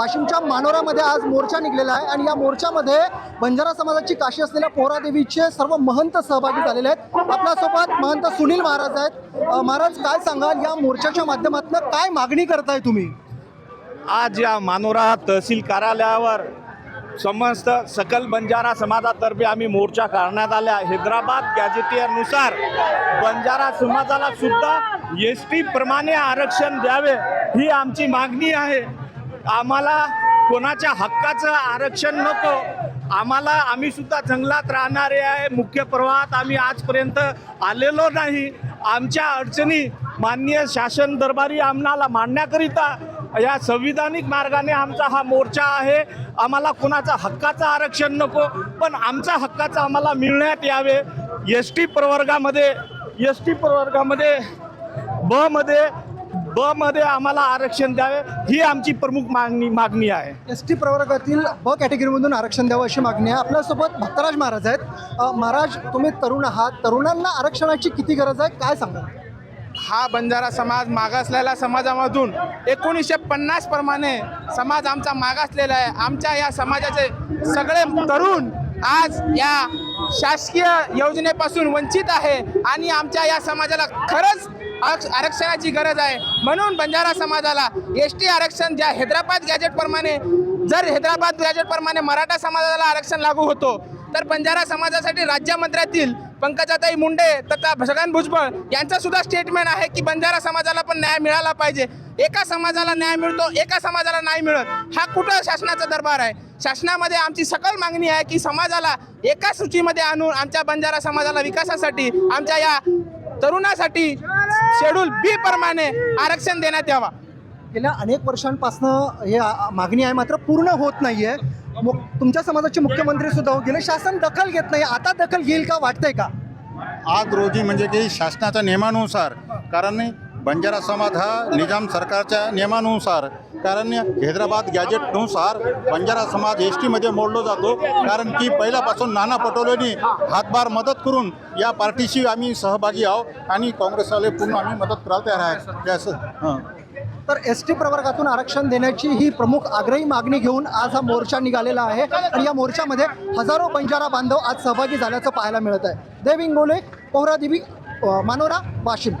वाशिमच्या मानोरामध्ये आज मोर्चा निघलेला आहे आणि या मोर्चामध्ये बंजारा समाजाची काशी असलेल्या पोहरादेवीचे सर्व महंत सहभागी झालेले आहेत. आपल्यासोबत महंत सुनील महाराज आहेत. महाराज काय सांगाल? या मोर्चाच्या माध्यमातून काय मागणी करताय तुम्ही? आज या मानोरा तहसील कार्यालयावर समस्त सकल बंजारा समाजातर्फे आम्ही मोर्चा काढण्यात आल्या हैदराबाद गॅजेटियरनुसार बंजारा समाजाला सुद्धा एस टी प्रमाणे आरक्षण द्यावे ही आमची मागणी आहे. आम्हाला कोणाच्या हक्काचं आरक्षण नको आम्हाला आम्ही सुद्धा जंगलात राहणारे आहे मुख्य प्रवाहात आम्ही आजपर्यंत आलेलो नाही. आमच्या अडचणी माननीय शासन दरबारी आम्हाला मांडण्याकरिता या संविधानिक मार्गाने आमचा हा मोर्चा आहे. आम्हाला कोणाचा हक्काचं आरक्षण नको पण आमचा हक्काचं आम्हाला मिळण्यात यावे. एस टी प्रवर्गामध्ये एस टी प्रवर्गामध्ये ब मध्ये ब मध्ये आम्हाला आरक्षण द्यावे ही आमची प्रमुख मागणी मागणी आहे. एस टी प्रवर्गातील ब कॅटेगरीमधून आरक्षण द्यावं अशी मागणी आहे. आपल्यासोबत भक्तराज महाराज आहेत. अ, महाराज तुम्ही तरुण आहात. तरुणांना आरक्षणाची किती गरज आहे? काय सांगा हा बंजारा समाज मागासलेल्या समाजामधून एकोणीसशे पन्नास प्रमाणे समाज आमचा मागासलेला आहे. आमच्या या समाजाचे सगळे तरुण आज या शासकीय योजनेपासून वंचित आहे आणि आमच्या या समाजाला खरंच आरक्ष- आरक्षणाची गरज आहे. म्हणून बंजारा समाजाला एस टी आरक्षण ज्या हैदराबाद गॅजेटप्रमाणे जर हैदराबाद गॅजेटप्रमाणे मराठा समाजाला आरक्षण लागू होतो तर बंजारा समाजासाठी राज्यमंत्र्यातील पंकजाताई मुंडे तथा छगन भुजबळ यांचं सुद्धा स्टेटमेंट आहे की बंजारा समाजाला पण न्याय मिळाला पाहिजे. एका समाजाला न्याय मिळतो एका समाजाला नाही मिळत हा कुठं शासनाचा दरबार आहे? शासनामध्ये आमची सकल मागणी आहे की समाजाला एका सूचीमध्ये आणून आमच्या बंजारा समाजाला विकासासाठी आमच्या या तरुणासाठी शेड्यूल बी प्रमाणे आरक्षण देण्यात यावा. गेल्या अनेक वर्षांपासून हे मागणी आहे मात्र पूर्ण होत नाही आहे तुमच्या समाजाचे मुख्यमंत्री सुद्धा हो गेले. शासन दखल घेत नाही. आता दखल घेईल का वाटतंय का? आज रोजी म्हणजे की शासनाच्या नियमानुसार कारण बंजारा समाज हा निजाम सरकारच्या नियमानुसार कारण हैदराबाद गॅजेटनुसार बंजारा समाज एस टीमध्ये मोडलो जातो. कारण की पहिल्यापासून नाना पटोलेंनी हातभार मदत करून या पार्टीशी आम्ही सहभागी आहोत आणि काँग्रेसवाले पूर्ण आम्ही मदत करायला तयार आहे असं हां. तर एस टी प्रवर्गातून आरक्षण देण्याची ही प्रमुख आग्रही मागणी घेऊन आज हा मोर्चा निघालेला आहे. आणि या मोर्चामध्ये हजारो बंजारा बांधव आज सहभागी झाल्याचं पाहायला मिळत आहे. देव इंगोले पौरादेवी अ, मानोरा वाशिम.